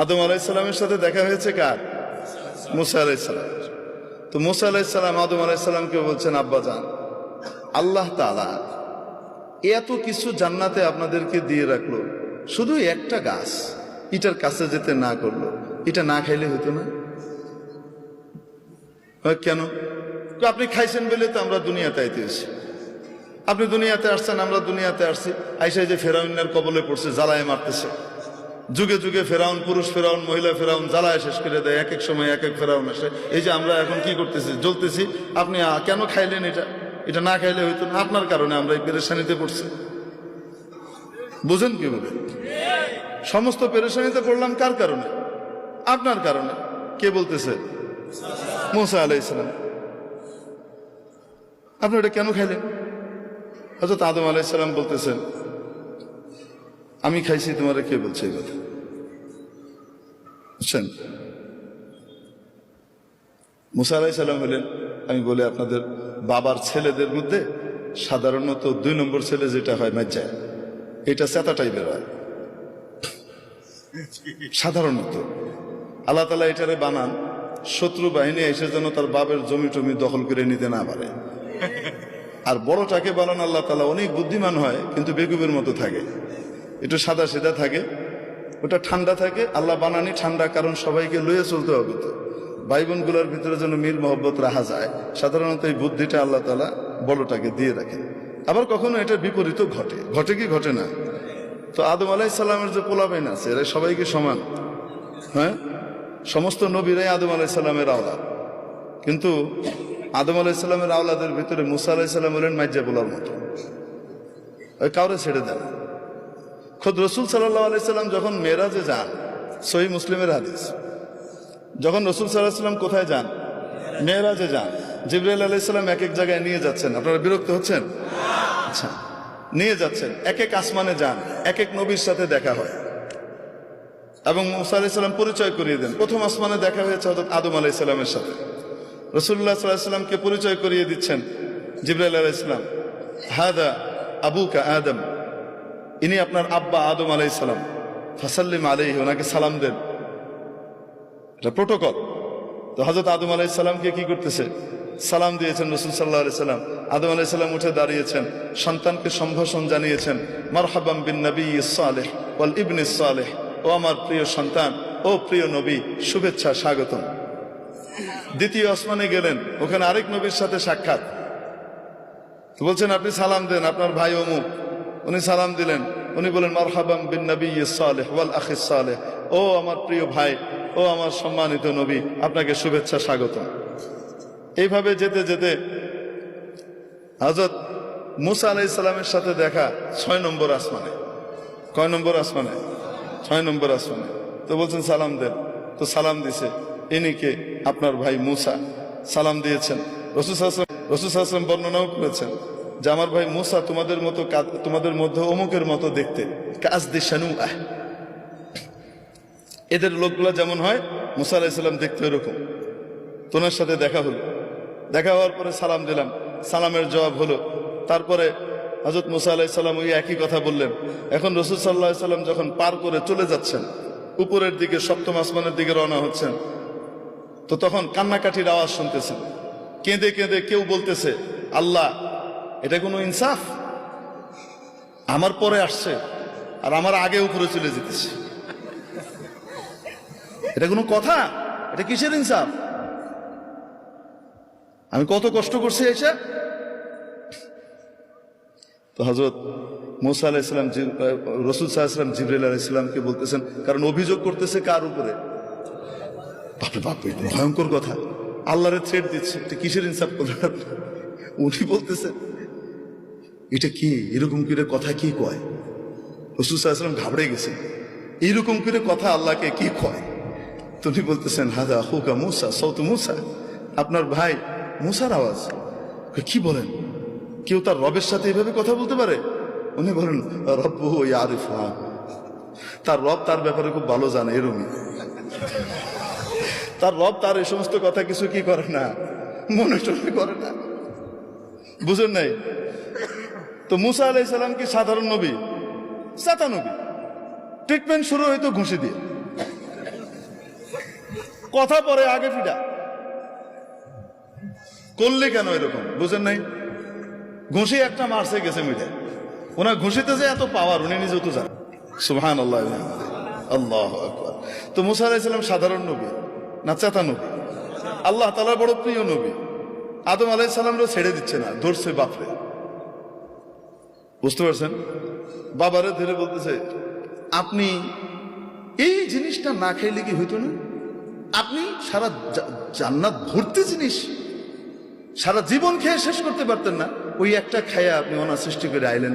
আদম আলাইসাল্লামের সাথে দেখা হয়েছে কার? মুসা আলাইসাল্লাম তো মুসা আলাইসাল্লাম আদম আলাইসাল্লামকে বলছেন, আব্বা যান আল্লাহ তালা এত কিছু জান্নাতে আপনাদেরকে দিয়ে রাখল। শুধু একটা গাছ, এটার কাছে যেতে না করল। এটা না খাইলে হতো না? কেন? আপনি খাইছেন বলে তো আমরা দুনিয়াতে আইতে এসেছি আপনি দুনিয়াতে আসছেন, আমরা দুনিয়াতে আসছি। আইসাই যে ফেরাউনের কবলে পড়ছে, জ্বালায় মারতেছে। যুগে যুগে ফেরাউন, পুরুষ ফেরাউন, মহিলা ফেরাউন, জ্বালায় শেষ করে দেয়, এক এক সময় এক এক ফেরাউন আসে। এই যে আমরা এখন কি করতেছি? জ্বলতেছি। আপনি কেন খাইলেন এটা? এটা না খাইলে হইতো না। আপনার কারণে আমরা এই পেরেশানিতে পড়ছি। বুঝেন কি বলে সমস্ত পেরেশানিতে পড়লাম কার কারণে? আপনার কারণে। কে বলতেছে? মুসা আলাইসালাম আপনি এটা কেন খাইলেন? হয়তো আদম আলাইসালাম বলতেছেন আমি খাইছি, তোমার কে বলছে এই কথা? বুঝছেন মুসা আলাইসাল্লাম হলেন আমি বলি আপনাদের বাবার ছেলেদের মধ্যে সাধারণত দুই নম্বর ছেলে যেটা হয় মাজ্জায়, এটা চেতা টাইপের হয়। সাধারণত। আল্লাহ তালা এটারে বানান, শত্রু বাহিনী এসে যেন তার বাবের জমি টমি দখল করে নিতে না পারে। আর বড়টাকে বানান আল্লাহ তালা অনেক বুদ্ধিমান হয়, কিন্তু বেগুবের মতো থাকে। একটু সাদা সিধা থাকে, ওটা ঠান্ডা থাকে, আল্লাহ বানানি ঠান্ডা, কারণ সবাইকে লইয়ে চলতে হবে তো। ভাই বোনগুলোর ভিতরে যেন মিল মহব্বত রাখা যায়, সাধারণত এই বুদ্ধিটা আল্লাহ তালা বড়টাকে দিয়ে রাখেন আবার কখনো এটা বিপরীত ঘটে। ঘটে কি ঘটে না? তো আদম আলাইসাল্লামের যে পোলাপাইন আছে, এরা সবাইকে সমান। হ্যাঁ? সমস্ত নবীরাই আদম আলাইসাল্লামের আওলাদ। কিন্তু আদম আলাইসাল্লামের আওলাদের ভিতরে মুসা আলাইসাল্লাম হলেন মাইজা বলার মতো ওই কাউরে ছেড়ে দেন খোদ রসুল সাল্লাহ আলাইসাল্লাম যখন মেয়েরাজে যান, সহি মুসলিমের হাদিস, যখন রসুল সাল্লাহ সাল্লাম কোথায় যান? মেয়েরাজে যান। জিব্রাইল আলাইসাল্লাম এক এক জায়গায় নিয়ে যাচ্ছেন। আপনারা বিরক্ত হচ্ছেন? আচ্ছা নিয়ে যাচ্ছেন। এক এক আসমানে যান, এক এক নবীর সাথে দেখা হয়। এবং মুসা আলাইসাল্লাম পরিচয় করিয়ে দেন। প্রথম আসমানে দেখা হয়েছে হজরত আদম আলাইসাল্লামের সাথে। রসুল্লাহ সাল্লাহামকে পরিচয় করিয়ে দিচ্ছেন জিব্রাইল আলাইসাল্লাম হাদা আবুকা আদম। ইনি আপনার আব্বা আদম আলাইসাল্লাম ফাসাল্লিম আলাইহি, ওনাকে সালাম দেন। এটা প্রোটোকল তো হজরত আদম আলাইসাল্লামকে কি করতেছে? সালাম দিয়েছেন রসুল সাল্লাহ আলাইসাল্লাম আদম আলাইসাল্লাম উঠে দাঁড়িয়েছেন, সন্তানকে সম্ভাষণ জানিয়েছেন মারহাবাম বিন নবী সালেহ ওয়াল ইবনে সালেহ। ও আমার প্রিয় সন্তান, ও প্রিয় নবী, শুভেচ্ছা, স্বাগতম। দ্বিতীয় আসমানে গেলেন, ওখানে আরেক নবীর সাথে সাক্ষাৎ। বলছেন, আপনি সালাম দেন, আপনার ভাই অমুক। উনি সালাম দিলেন। উনি বলেন মারহাবাম বিন নবী সালেহ ওয়াল আখিস সালেহ। ও আমার প্রিয় ভাই, ও আমার সম্মানিত নবী, আপনাকে শুভেচ্ছা স্বাগত এইভাবে যেতে যেতে হজরত মুসা আলাই সালামের সাথে দেখা ছয় নম্বর আসমানে। কয় নম্বর আসমানে? ছয় নম্বর আসমানে। তো বলছেন, সালাম দেন। তো সালাম দিছে। ইনিকে আপনার ভাই মুসা। সালাম দিয়েছেন। রসুল আসলাম রসুল আসলাম বর্ণনাও করেছেন। যে আমার ভাই, মুসা তোমাদের মতো তোমাদের মধ্যে অমুকের মতো দেখতে। কাজ দিশানু আহ এদের লোকগুলো যেমন হয়, মুসা আলাইসাল্লাম দেখতে এরকম। তোনার সাথে দেখা হলো। দেখা হওয়ার পরে সালাম দিলাম। সালামের জবাব হলো, তারপরে হজরত মুসা আলাইসাল্লাম ওই একই কথা বললেন। এখন রসুল সাল্লাহ সাল্লাম যখন পার করে চলে যাচ্ছেন, উপরের দিকে, সপ্তম আসমানের দিকে রওনা হচ্ছেন, তো তখন কান্নাকাঠির আওয়াজ শুনতেছেন। কেঁদে কেঁদে কেউ বলতেছে, আল্লাহ এটা কোনো ইনসাফ? আমার পরে আসছে, আর আমার আগে উপরে চলে যেতেছে। এটা কোনো কথা? এটা কিসের ইনসাফ? আমি কত কষ্ট করছি এসে? তো হজরত মোসা আলাহ ইসলাম রসুল সাহাশালাম জিবরাইল আলাইসালামকে বলতেছেন, কারণ অভিযোগ করতেছে কার উপরে? বাপরে বাপ এই ভয়ঙ্কর কথা। আল্লাহরে থ্রেট দিচ্ছে, এটা কিসের ইনসাফ করলেন উনি বলতেছেন এটা কি? এরকম করে কথা কি কয়? রসুল সাহাশালাম ঘাবড়ে গেছে এইরকম করে কথা আল্লাহকে কি কয়? তুমি বলতেছেন হাজা হুকা মুসা সৌত মুসা। আপনার ভাই মুসার আওয়াজ। কি বলেন? কেউ তার রবের সাথে এভাবে কথা বলতে পারে? উনি বলেন রব্বু আরিফ তার রব তার ব্যাপারে খুব ভালো জানে, এরমই। তার রব তার এই সমস্ত কথা কিছু কি করে না? মনে টনে করে না। বুঝেন নাই? তো মুসা আলাই সালাম কি সাধারণ নবী? সাতা নবী। ট্রিটমেন্ট শুরু হয়তো ঘুষি দিয়ে। কথা পরে আগে ফিডা করলে কেন এরকম? বুঝেন নাই? ঘুষি একটা মারছে, গেছে মিটে ওনার ঘুষিতে যে এত পাওয়ার উনি নিজেও তো জানেন। সুহান আল্লাহ আল্লাহ আকবার। তো মুসা আলাইসালাম সাধারণ নবী না চেতা নবী? আল্লাহ তালার বড় প্রিয় নবী। আদম আলাইসালামরা ছেড়ে দিচ্ছে না, ধরছে বাপরে। বুঝতে পারছেন? বাবারে ধরে বলতেছে, আপনি এই জিনিসটা না খাইলে কি হইতো না? আপনি সারা জান্নাত ভর্তি জিনিস। সারা জীবন খেয়ে শেষ করতে পারতেন না। ওই একটা খায়া আপনি ওনার সৃষ্টি করে আইলেন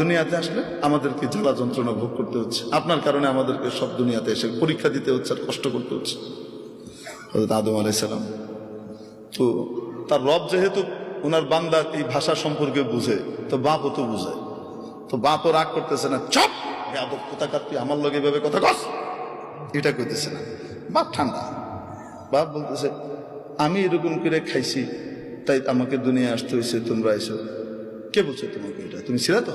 দুনিয়াতে আসলে আমাদেরকে জ্বালা যন্ত্রণা ভোগ করতে হচ্ছে। আপনার কারণে আমাদেরকে সব দুনিয়াতে এসে পরীক্ষা দিতে হচ্ছে আর কষ্ট করতে হচ্ছে। আদম আলাইসালাম তো তার রব যেহেতু ওনার বান্দার এই ভাষা সম্পর্কে বুঝে, তো বাপও তো বুঝে। তো বাপও রাগ করতেছে না, চপ! আদব কোথাকার, তুই আমার লগে এভাবে কথা কস? এটা কইতেছে না। বাপ ঠান্ডা। বাপ বলতেছে, আমি এরকম করে খাইছি, তাই আমাকে দুনিয়া আসতে হয়েছে তোমরা এসো কে বলছো তোমাকে এটা? তুমি ছিলা তো?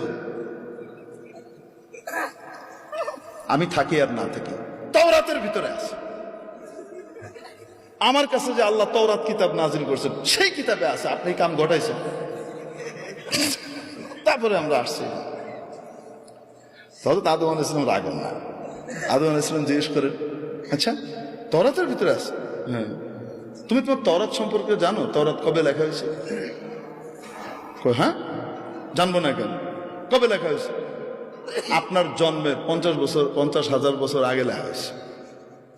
আমি থাকি আর না থাকি। তওরাতের ভিতরে আছে। আমার কাছে যে আল্লাহ তওরাত কিতাব নাজিল করছেন, সেই কিতাবে আছে, আপনি কাম ঘটাইছেন। তারপরে আমরা আসছি। তাহলে আদম আল ইসলাম রাগন না। আদম আল ইসলাম জিজ্ঞেস করেন আচ্ছা তরাতের ভিতরে আছে? হ্যাঁ। তুমি তোমার তরাত সম্পর্কে জানো? তরাত কবে লেখা হয়েছে? হ্যাঁ? জানব না কেন? কবে লেখা হয়েছে? আপনার জন্মের পঞ্চাশ বছর, পঞ্চাশ হাজার বছর আগে লেখা হয়েছে।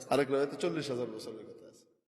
আরেক রায়তে চল্লিশ হাজার বছর।